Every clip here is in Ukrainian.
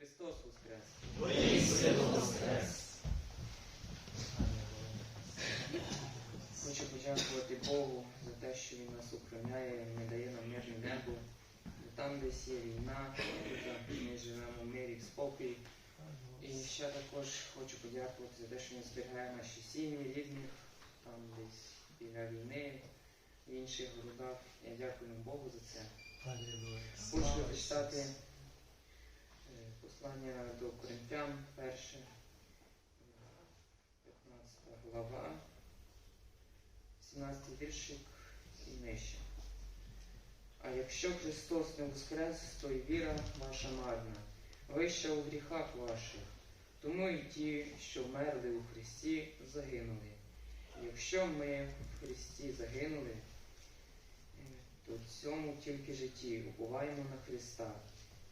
Христос Воскрес! Воістину воскрес! Хочу подякувати Богу за те, що Він нас охороняє, не дає нам мирне небо. Там, десь є війна, ми живемо в мирі, в спокій. І ще також хочу подякувати за те, що Він зберігає наші сім'ї, рідних, там десь біля війни, в інших городах. Я дякую Богу за це. Хочу прочитати послання до Коринфян, перше, е, 15 глава, 17 віршик і нижче. А якщо Христос не воскрес, то й віра ваша марна, ви ще у гріхах ваших, тому і ті, що вмерли у Христі, загинули. Якщо ми в Христі загинули, то в цьому тільки житті уповаємо на Христа,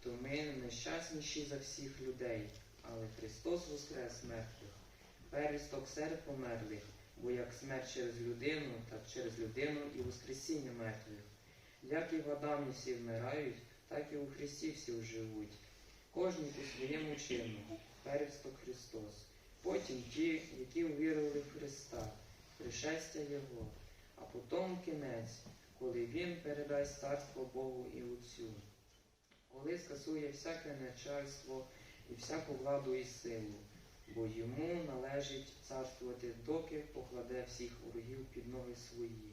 то ми нещасніші за всіх людей, але Христос воскрес мертвих, первісток серед померлих, бо як смерть через людину, так через людину і воскресіння мертвих. Як і в Адамі всі вмирають, так і у Христі всі оживуть. Кожний по своєму чину, первісток Христос. Потім ті, які увірували в Христа, пришестя Його, а потім кінець, коли Він передасть царство Богу і Отцю, коли скасує всяке начальство і всяку владу і силу, бо йому належить царствувати, доки покладе всіх ворогів під ноги свої.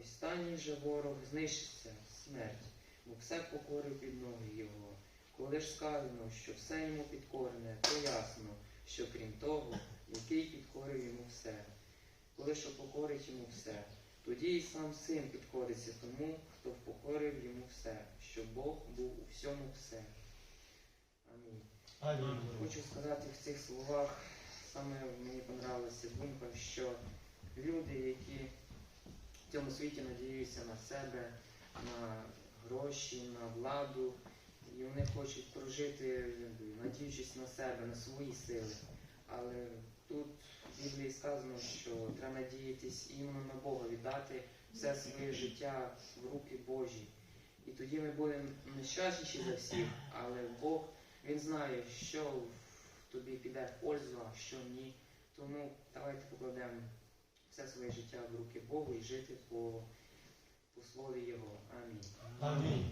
Останній же ворог знищиться, смерть, бо все покорив під ноги його. Коли ж сказано, що все йому підкорене, то ясно, що крім того, який підкорив йому все. Коли що покорить йому все, тоді і сам син підкориться тому, хто покорив йому все, щоб Бог був у всьому все. Амінь. Алілуя. Хочу сказати в цих словах, саме мені понравилася думка, що люди, які в цьому світі надіються на себе, на гроші, на владу, і вони хочуть прожити, надіючись на себе, на свої сили. Але тут в Біблії сказано, що треба надіятись іменно на Бога, віддати все своє життя в руки Божі. І тоді ми будемо нещасніші за всіх, але Бог він знає, що тобі піде в пользу, а що ні. Тому давайте покладемо все своє життя в руки Богу і жити по, по слові Його. Амінь. Амінь.